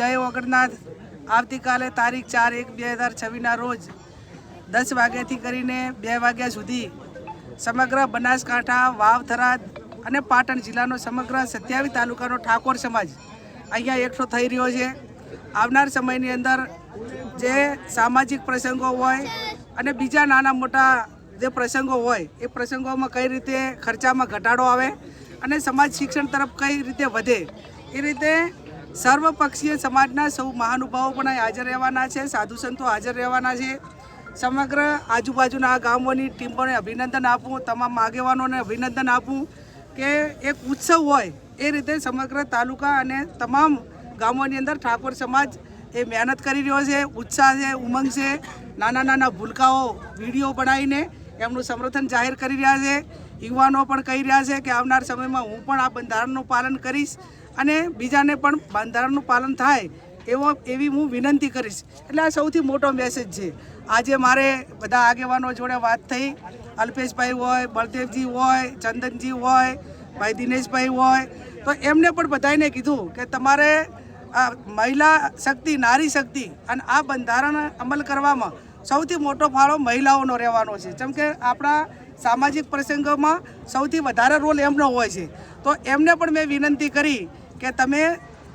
જય વગરનાથ આવતીકાલે તારીખ ચાર એક બે હજાર છવ્વીસના રોજ દસ વાગ્યાથી કરીને બે વાગ્યા સુધી સમગ્ર બનાસકાંઠા વાવ થરાદ અને પાટણ જિલ્લાનો સમગ્ર સત્યાવીસ તાલુકાનો ઠાકોર સમાજ અહીંયા એકઠો થઈ રહ્યો છે. આવનાર સમયની અંદર જે સામાજિક પ્રસંગો હોય અને બીજા નાના મોટા જે પ્રસંગો હોય, એ પ્રસંગોમાં કઈ રીતે ખર્ચામાં ઘટાડો આવે અને સમાજ શિક્ષણ તરફ કઈ રીતે વધે, એ રીતે સર્વપક્ષીય સમાજના સૌ મહાનુભાવો પણ હાજર રહેવાના છે, સાધુ સંતો હાજર રહેવાના છે. સમગ્ર આજુબાજુના આ ગામોની ટીમોને અભિનંદન આપું, તમામ આગેવાનોને અભિનંદન આપું કે એક ઉત્સવ હોય એ રીતે સમગ્ર તાલુકા અને તમામ ગામોની અંદર ઠાકોર સમાજ એ મહેનત કરી રહ્યો છે, ઉત્સાહ છે, ઉમંગ છે. નાના નાના ભૂલકાઓ વીડિયો બનાવીને એમનું સમર્થન જાહેર કરી રહ્યા છે. યુવાનો પણ કહી રહ્યા છે કે આવનાર સમયમાં હું પણ આ બંધારણનું પાલન કરીશ. અને બીજાને પણ બંધારણનું પાલન થાય એવો એવી હું વિનંતી કરીશ. એટલે આ સૌથી મોટો મેસેજ છે. આજે મારે બધા આગેવાનો જોડે વાત થઈ. અલ્પેશભાઈ હોય, બળદેવજી હોય, ચંદનજી હોય, ભાઈ દિનેશભાઈ હોય. તો એમને પણ બધાને કીધું કે તમારે આ મહિલા શક્તિ, નારી શક્તિ અને આ બંધારણ અમલ કરવામાં સૌથી મોટો ફાળો મહિલાઓનો રહેવાનો છે. જેમ કે આપણા સામાજિક પ્રસંગોમાં સૌથી વધારે રોલ એમનો હોય છે. તો એમને પણ મેં વિનંતી કરી કે તમે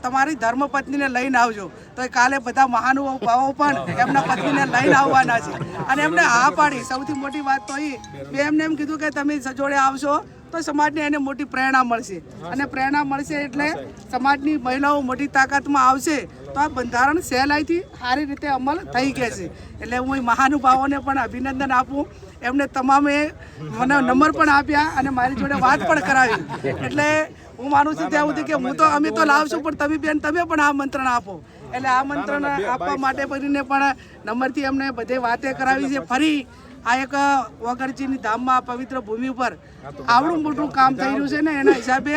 તમારી ધર્મપત્નીને લઈને આવજો. તો એ કાલે બધા મહાનુભાવો પણ એમના પત્નીને લઈને આવવાના છે. અને એમને હા પાડી. સૌથી મોટી વાત તો એ મેં એમને એમ કીધું કે તમે સજોડે આવશો તો સમાજને એને મોટી પ્રેરણા મળશે. અને પ્રેરણા મળશે એટલે સમાજની મહિલાઓ મોટી તાકાતમાં આવશે તો આ બંધારણ સહેલાઈથી સારી રીતે અમલ થઈ ગયા છે. એટલે હું એ મહાનુભાવોને પણ અભિનંદન આપું. એમને તમામે મને નંબર પણ આપ્યા અને મારી જોડે વાત પણ કરાવી. એટલે હું માનું છું ત્યાં સુધી કે હું તો અમે તો લાવશું પણ તમે બેન તમે પણ આ મંત્રણ આપો. એટલે આ મંત્રણ આપવા માટે કરીને પણ નંબરથી અમને બધે વાતે કરાવી છે. ફરી આ એક વગરજીની ધામમાં પવિત્ર ભૂમિ ઉપર આવડું મોટું કામ થઈ રહ્યું છે ને એના હિસાબે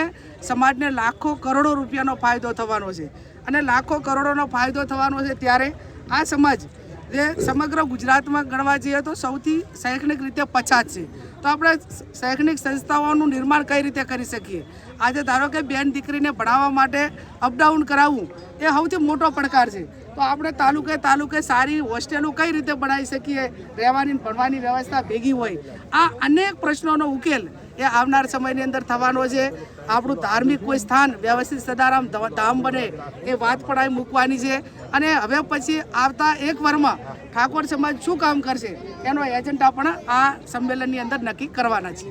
સમાજને લાખો કરોડો રૂપિયાનો ફાયદો થવાનો છે. અને લાખો કરોડોનો ફાયદો થવાનો છે ત્યારે આ સમાજ જે સમગ્ર ગુજરાતમાં ગણવા જઈએ તો સૌથી શૈક્ષણિક રીતે પછાત છે. તો આપણે શૈક્ષણિક સંસ્થાઓનું નિર્માણ કઈ રીતે કરી શકીએ? આજે ધારો કે બેન દીકરીને ભણાવવા માટે અપડાઉન કરાવવું, એ સૌથી મોટો પડકાર છે. તો આપણે તાલુકે તાલુકે સારી હોસ્ટેલો કઈ રીતે બનાવી શકીએ? રહેવાની ભણવાની વ્યવસ્થા ભેગી હોય. આ અનેક પ્રશ્નોનો ઉકેલ એ આવનાર સમયની અંદર થવાનો છે. આપણું ધાર્મિક કોઈ સ્થાન વ્યવસ્થિત સદારામ ધામ બને એ વાત પણ અહીં મૂકવાની છે. અને હવે પછી આવતા એક વરમાં ઠાકોર સમાજ શું કામ કરશે, એનો એજન્ડા પણ આ સંમેલનની અંદર નક્કી કરવાના છે.